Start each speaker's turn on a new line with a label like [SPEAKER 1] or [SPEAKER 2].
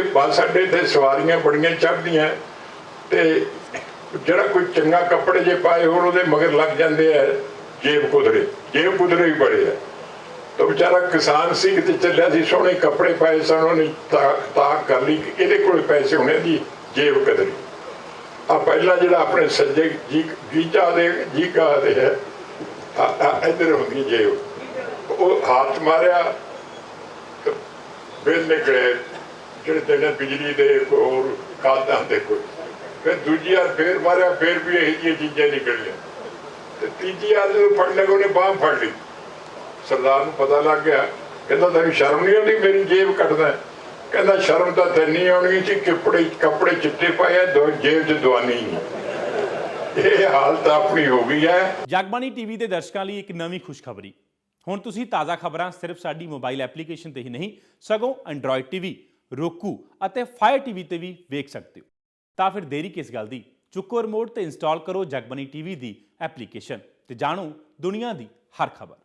[SPEAKER 1] ਬੱਸ ਅੱਡੇ ਤੇ ਸਵਾਰੀਆਂ ਬੜੀਆਂ ਚੜਦੀਆਂ ਤੇ ਜਿਹੜਾ ਕੋਈ ਚੰਗਾ ਕੱਪੜੇ ਜੇ ਪਾਏ ਹੋਣ, ਉਹਦੇ ਮਗਰ ਲੱਗ ਜਾਂਦੇ ਆ ਜੇਬ ਕੁਦਰੇ। ਜੇਬ ਕੁਦਰੇ ਵੀ ਬੜੇ ਆ। ਤਾਂ ਵਿਚਾਰਾ ਕਿਸਾਨ ਸੀ, ਕਿਤੇ ਚੱਲਿਆ ਸੀ, ਸੋਹਣੇ ਕੱਪੜੇ ਪਾਏ ਸਨ, ਉਹਨੇ ਤਾਕ ਕਰ ਲਈ ਕਿ ਇਹਦੇ ਕੋਲ ਪੈਸੇ ਹੋਣੇ ਦੀ ਜੇਬ ਕਦਰੀ। ਆ ਪਹਿਲਾ ਜਿਹੜਾ ਆਪਣੇ ਸੱਜੇ ਜੀ ਗੀਜਾ ਦੇ, ਜੀ ਦੇ ਹੈ ਇੱਧਰ ਹੁੰਦੀ ਜੇਬ। ਉਹ ਹੱਥ ਮਾਰਿਆ ਤੇ ਨਿਕਲੇ ਜਿਹੜੇ ਤੇਨੇ ਬਿਜਲੀ ਦੇ ਹੋਰ ਖਾਦਾਂ ਦੇ ਕੋਈ। ਫਿਰ ਦੂਜੀ ਵਾਰ ਫੇਰ ਮਾਰਿਆ, ਫੇਰ ਵੀ ਇਹੀ ਜਿਹੀਆਂ ਚੀਜ਼ਾਂ ਨਿਕਲੀਆਂ। ਤੇ ਤੀਜੀ ਵਾਰ ਜਦੋਂ ਫੜ ਲਿਆ, ਉਹਨੇ ਬਾਹ ਫੜ ਲਈ। ਸਰਦਾਰ ਨੂੰ ਪਤਾ ਲੱਗ ਗਿਆ, ਕਹਿੰਦਾ, ਤੈਨੂੰ ਸ਼ਰਮ ਨਹੀਂ ਆਉਂਦੀ? ਮੇਰੀ ਜੇਬ ਕੱਟਦਾ ਕਹਿੰਦਾ, ਸ਼ਰਮ ਤਾਂ ਤੈਨੂੰ ਆਉਣੀ ਸੀ, ਕੱਪੜੇ ਕੱਪੜੇ ਚਿੱਟੇ ਪਾਏ ਦੋ ਜੇਬ 'ਚ ਦਵਾਨੀ ਇਹ ਹਾਲਤ ਆਪਣੀ ਹੋ ਗਈ ਹੈ।
[SPEAKER 2] ਜਗਬਾਣੀ ਟੀਵੀ ਦੇ ਦਰਸ਼ਕਾਂ ਲਈ ਇੱਕ ਨਵੀਂ ਖੁਸ਼ਖਬਰੀ। ਹੁਣ ਤੁਸੀਂ ਤਾਜ਼ਾ ਖਬਰਾਂ ਸਿਰਫ ਸਾਡੀ ਮੋਬਾਈਲ ਐਪਲੀਕੇਸ਼ਨ ਤੇ ਹੀ ਨਹੀਂ, ਸਗੋਂ ਐਂਡਰੋਇਡ ਟੀਵੀ। Roku ਅਤੇ ਫਾਇਰ ਟੀਵੀ ਤੇ ਵੀ ਵੇਖ ਸਕਦੇ ਹੋ। ਤਾਂ ਫਿਰ ਦੇਰੀ ਕਿਸ ਗੱਲ ਦੀ? ਚੁੱਕੋ ਰਿਮੋਟ ਤੇ ਇੰਸਟਾਲ ਕਰੋ ਜਗਬਾਣੀ ਟੀਵੀ ਦੀ ਐਪਲੀਕੇਸ਼ਨ ਤੇ ਜਾਣੋ ਦੁਨੀਆ ਦੀ ਹਰ ਖਬਰ।